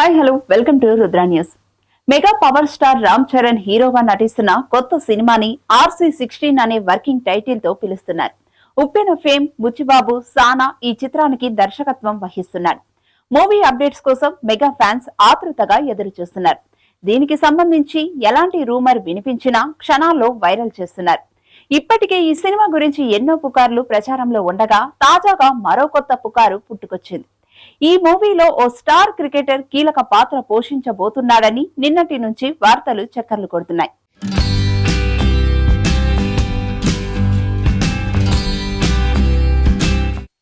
Hi hello welcome to Rudra news. Mega power star Ram Charan హీరోగా నటిస్తున్న కొత్త సినిమాని ఆర్సీ సిక్స్టీన్ అనే వర్కింగ్ టైటిల్తో పిలుస్తున్నారు. ఉప్పెన ఫేమ్ బుచ్చిబాబు సానా ఈ చిత్రానికి దర్శకత్వం వహిస్తున్నారు. మూవీ అప్డేట్స్ కోసం మెగా ఫ్యాన్స్ ఆతృతగా ఎదురు చూస్తున్నారు దీనికి సంబంధించి ఎలాంటి రూమర్ వినిపించినా క్షణాల్లో వైరల్ చేస్తున్నారు. ఇప్పటికే ఈ సినిమా గురించి ఎన్నో పుకార్లు ప్రచారంలో ఉండగా తాజాగా మరో కొత్త పుకారు పుట్టుకొచ్చింది. ఈ మూవీలో ఓ స్టార్ క్రికెటర్ కీలక పాత్ర పోషించబోతున్నాడని నిన్నటి నుంచి వార్తలు చక్కర్లు కొడుతున్నాయి.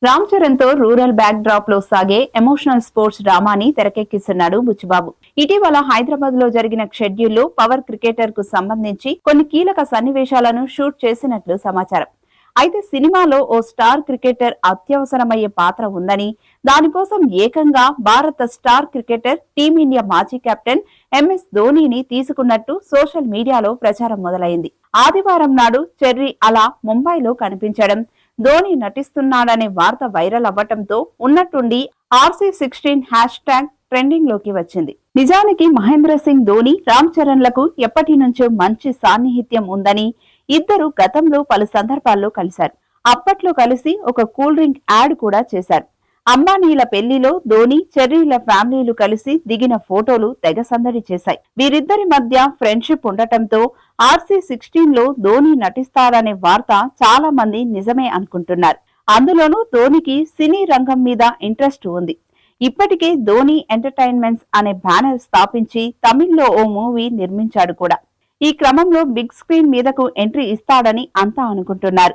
రామ్ చరణ్తో రూరల్ బ్యాక్ డ్రాప్లో సాగే ఎమోషనల్ స్పోర్ట్స్ డ్రామాని తెరకెక్కిస్తున్నాడు బుచ్చిబాబు. ఇటీవల హైదరాబాద్లో జరిగిన షెడ్యూల్లో పవర్ క్రికెటర్కు సంబంధించి కొన్ని కీలక సన్నివేశాలను షూట్ చేసినట్లు సమాచారం. అయితే సినిమాలో ఓ స్టార్ క్రికెటర్ అత్యవసరమయ్యే పాత్ర ఉందని దానికోసం ఏకంగా భారత స్టార్ క్రికెటర్ టీమిండియా మాజీ కెప్టెన్ ఎంఎస్ ధోనీని తీసుకున్నట్టు సోషల్ మీడియాలో ప్రచారం మొదలైంది. ఆదివారం నాడు చెర్రీ అలా ముంబైలో కనిపించడం ధోని నటిస్తున్నాడనే వార్త వైరల్ అవ్వటంతో ఉన్నట్టుండి ఆర్సీ సిక్స్టీన్ హ్యాష్ ట్యాగ్ ట్రెండింగ్లోకి వచ్చింది. నిజానికి మహేంద్ర సింగ్ ధోని రామ్ చరణ్లకు ఎప్పటి నుంచో మంచి సాన్నిహిత్యం ఉందని ఇద్దరు గతంలో పలు సందర్భాల్లో కలిశారు. అప్పట్లో కలిసి ఒక కూల్ డ్రింక్ యాడ్ కూడా చేశారు. అంబానీల పెళ్ళిలో ధోని చెర్రీల ఫ్యామిలీలు కలిసి దిగిన ఫోటోలు తెగ సందడి చేశాయి. వీరిద్దరి మధ్య ఫ్రెండ్షిప్ ఉండటంతో ఆర్సీ సిక్స్టీన్లో ధోని నటిస్తారనే వార్త చాలా మంది నిజమే అనుకుంటున్నారు. అందులోనూ ధోనికి సినీ రంగం మీద ఇంట్రెస్ట్ ఉంది. ఇప్పటికే ధోని ఎంటర్టైన్మెంట్స్ అనే బ్యానర్ స్థాపించి తమిళ్ళో ఓ మూవీ నిర్మించాడు కూడా. ఈ క్రమంలో బిగ్ స్క్రీన్ మీదకు ఎంట్రీ ఇస్తాడని అంతా అనుకుంటున్నారు.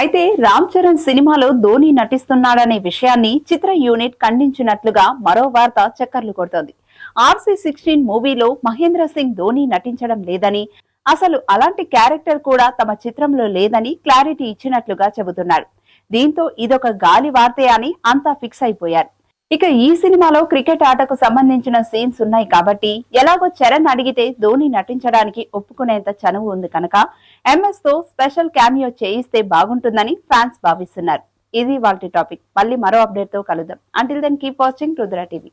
అయితే రామ్ చరణ్ సినిమాలో ధోని నటిస్తున్నాడనే విషయాన్ని చిత్ర యూనిట్ ఖండించినట్లుగా మరో వార్త చక్కర్లు కొడుతోంది. ఆర్సీ సిక్స్టీన్ మూవీలో మహేంద్ర సింగ్ ధోని నటించడం లేదని అసలు అలాంటి క్యారెక్టర్ కూడా తమ చిత్రంలో లేదని క్లారిటీ ఇచ్చినట్లుగా చెబుతున్నారు. దీంతో ఇదొక గాలి వార్తే అని అంతా ఫిక్స్ అయిపోయారు. ఇక ఈ సినిమాలో క్రికెట్ ఆటకు సంబంధించిన సీన్స్ ఉన్నాయి కాబట్టి ఎలాగో చరణ్ అడిగితే ధోని నటించడానికి ఒప్పుకునేంత చనువు ఉంది కనుక ఎంఎస్తో స్పెషల్ క్యామియో చేయిస్తే బాగుంటుందని ఫ్యాన్స్ భావిస్తున్నారు. ఇది వాళ్ళ టాపిక్. మళ్ళీ మరో అప్డేట్తో కలుద్దాం until then keep watching Rudra TV